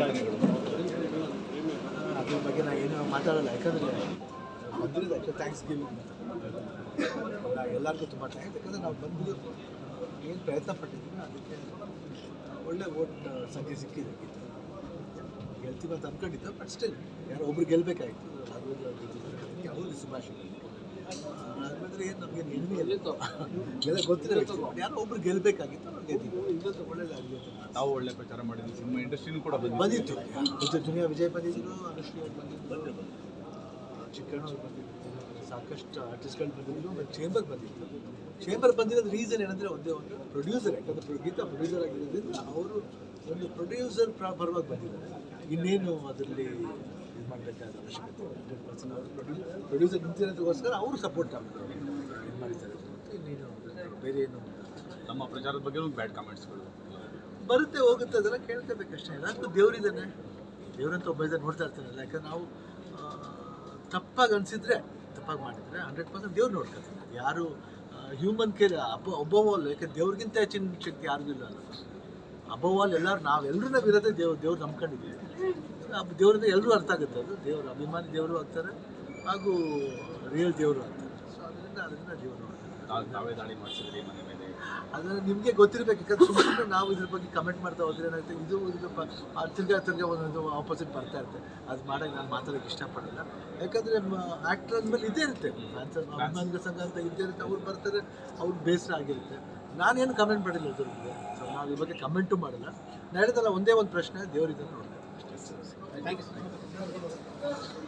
ರಾಜಕಾರಣಿಗಳು ಅದ್ರ ಬಗ್ಗೆ ನಾನು ಏನು ಮಾತಾಡಲ್ಲ, ಯಾಕಂದರೆ ಬಂದಿರೋದು ಥ್ಯಾಂಕ್ಸ್ ಗಿವಿಂಗ್ ಎಲ್ಲರಿಗೂ ತುಂಬ ಥ್ಯಾಂಕ್ಸ್ ಯಾಕಂದರೆ ನಾವು ಬಂದು ಏನು ಪ್ರಯತ್ನ ಪಟ್ಟಿದ್ದೀವಿ, ಅದಕ್ಕೆ ಒಳ್ಳೆ ಓಟ್ ಸಂಖ್ಯೆ ಸಿಕ್ಕಿದೆ. ಗೆಲ್ತೀವಿ ಅಂತ ಅಂದ್ಕೊಂಡಿದ್ದೆ ಬಟ್ ಸ್ಟಿಲ್ ಯಾರೋ ಒಬ್ರು ಗೆಲ್ಲಬೇಕಾಗಿತ್ತು ಅವರು ಶುಭಾಶಯ. ರಾಘವೇಂದ್ರ ಏನು ನಮಗೆ ನಿನ್ನೆ ಎಲ್ಲ ಎಲ್ಲ ಗೊತ್ತಿರಬೇಕು. ಯಾರೋ ಒಬ್ರು ಗೆಲ್ಲಬೇಕಾಗಿತ್ತು ಅವ್ರು ಗೆದ್ದಿದ್ದು ಒಳ್ಳೇದಾಗಲಿ ತಾವು ಒಳ್ಳೆ ಪ್ರಚಾರ ಮಾಡಿದ್ವಿ ಸಿನಿಮಾ ಇಂಡಸ್ಟ್ರಿನೂ ಕೂಡ ಬಂದಿದೆ. ಬಂದಿತ್ತು. ವಿಜಯ್ ದುನಿಯಾ ವಿಜಯ್ ಬಂದಿದ್ರು ಅನುಶ್ರೀ ಅವ್ರು ಬಂದಿದ್ದು ಬಂದಿತ್ತು ಚಿಕ್ಕಣ್ಣ ಅವ್ರು ಬಂದಿದ್ರು. ಸಾಕಷ್ಟು ಆರ್ಟಿಸ್ಟ್ಗಳು ಬಂದಿದ್ರು ಮತ್ತು ಚೇಂಬರ್ ಬಂದಿತ್ತು. ಚೇಂಬರ್ ಬಂದಿರೋದು ರೀಸನ್ ಏನಂದರೆ ಒಂದೇ ಒಂದು ಪ್ರೊಡ್ಯೂಸರ್ ಯಾಕಂದರೆ ಗೀತಾ ಪ್ರೊಡ್ಯೂಸರ್ ಆಗಿರೋದ್ರಿಂದ ಅವರು ಒಂದು ಪ್ರೊಡ್ಯೂಸರ್ ಪರವಾಗಿ ಬಂದಿದ್ದಾರೆ. ಇನ್ನೇನು ಅದರಲ್ಲಿ ಇದು ಮಾಡಬೇಕಾದ ಅವಶ್ಯಕತೆ ಹಂಡ್ರೆಡ್ ಪರ್ಸೆಂಟ್ ಅವರು ಪ್ರೊಡ್ಯೂಸರ್ ಪ್ರೊಡ್ಯೂಸರ್ ನಿಂತಿರೋದಕ್ಕೋಸ್ಕರ ಅವರು ಸಪೋರ್ಟ್ ಆಗ್ತಾರೆ ಇದು ಮಾಡಿದ್ದಾರೆ. ಇನ್ನೇನು ಬೇರೆ ಏನು ನಮ್ಮ ಪ್ರಚಾರದ ಬಗ್ಗೆ ಬ್ಯಾಡ್ ಕಾಮೆಂಟ್ಸ್ಗಳು. ಬರುತ್ತೆ, ಹೋಗುತ್ತೆ, ಅದೆಲ್ಲ ಕೇಳ್ಕೋಬೇಕಷ್ಟೇ ಎಲ್ಲರಿಗೂ ದೇವರಿದ್ದಾನೆ ದೇವರಂತ ಒಬ್ಬ ಇದ್ದಾನೆ, ನೋಡ್ತಾ ಇರ್ತಾನಲ್ಲ ಯಾಕಂದ್ರೆ ನಾವು ತಪ್ಪಾಗಿ ಅನಿಸಿದ್ರೆ, ತಪ್ಪಾಗಿ ಮಾಡಿದರೆ ಹಂಡ್ರೆಡ್ ಪರ್ಸೆಂಟ್ ದೇವ್ರು ನೋಡ್ಕೊತಾರೆ ಯಾರು ಹ್ಯೂಮನ್ ಕೇರ್ ಅಬ್ಬ ಒಬ್ಬವಲ್ಲ ಯಾಕಂದ್ರೆ ದೇವ್ರಿಗಿಂತ ಹೆಚ್ಚಿನ ಶಕ್ತಿ ಯಾರಿಗೂ ಇಲ್ಲ ಅಲ್ಲ. ಅಬ್ಬವಾಲ್ ಎಲ್ಲರೂ ನಾವೆಲ್ಲರೂ ನಾವು ಇರೋದೇ ದೇವ್ರು ದೇವ್ರು ನಂಬ್ಕೊಂಡಿದ್ದೀವಿ. ಆ ದೇವ್ರಿಂದ ಎಲ್ಲರೂ ಅರ್ಥ ಆಗುತ್ತೆ ಅದು. ದೇವರು ಅಭಿಮಾನಿ ದೇವರು ಆಗ್ತಾರೆ, ಹಾಗೂ ರಿಯಲ್ ದೇವರು ಆಗ್ತಾರೆ. ಸೊ ಅದರಿಂದ ಅದರಿಂದ ದೇವರು ತಾವು ದಾಳಿ ಮಾಡಿಸಿದ್ರಿ ಮನೆ ಮೇಲೆ? ಅದನ್ನು ನಿಮಗೆ ಗೊತ್ತಿರಬೇಕು ಯಾಕಂದ್ರೆ ಸುಮ್ಮನೆ ನಾವು ಇದ್ರ ಬಗ್ಗೆ ಕಮೆಂಟ್ ಮಾಡ್ತಾ ಹೋದ್ರೆ ಏನಾಗುತ್ತೆ ಇದು ಇದು ತಿರ್ಗಾ ತಿರ್ಗಾ ಒಂದೊಂದು ಆಪೋಸಿಟ್ ಬರ್ತಾ ಇರುತ್ತೆ. ಅದು ಮಾಡೋಕ್ಕೆ ನಾನು ಮಾತಾಡೋಕ್ಕೆ ಇಷ್ಟಪಡಲ್ಲ. ಯಾಕಂದರೆ ಆ್ಯಕ್ಟರ್ ಅಂದಮೇಲೆ ಇದೇ ಇರುತ್ತೆ. ಫ್ಯಾನ್ಸ್ ಅಭಿಮಾನಿಗಳ ಸಂಘ ಅಂತ ಇದೇ ಇರುತ್ತೆ. ಅವ್ರು ಬರ್ತಾರೆ ಅವ್ರು ಬೇಸರ ಆಗಿರುತ್ತೆ. ನಾನೇನು ಕಮೆಂಟ್ ಮಾಡಿಲ್ಲ ಇದ್ರ ಬಗ್ಗೆ ಸೊ ನಾವು ಈ ಬಗ್ಗೆ ಕಮೆಂಟು ಮಾಡಲ್ಲ. ನಡೆದಲ್ಲ ಒಂದೇ ಒಂದು ಪ್ರಶ್ನೆ ದೇವರಿದ್ದಾನೆ ನೋಡಿದೆ ಅಷ್ಟೇ ಥ್ಯಾಂಕ್ ಯು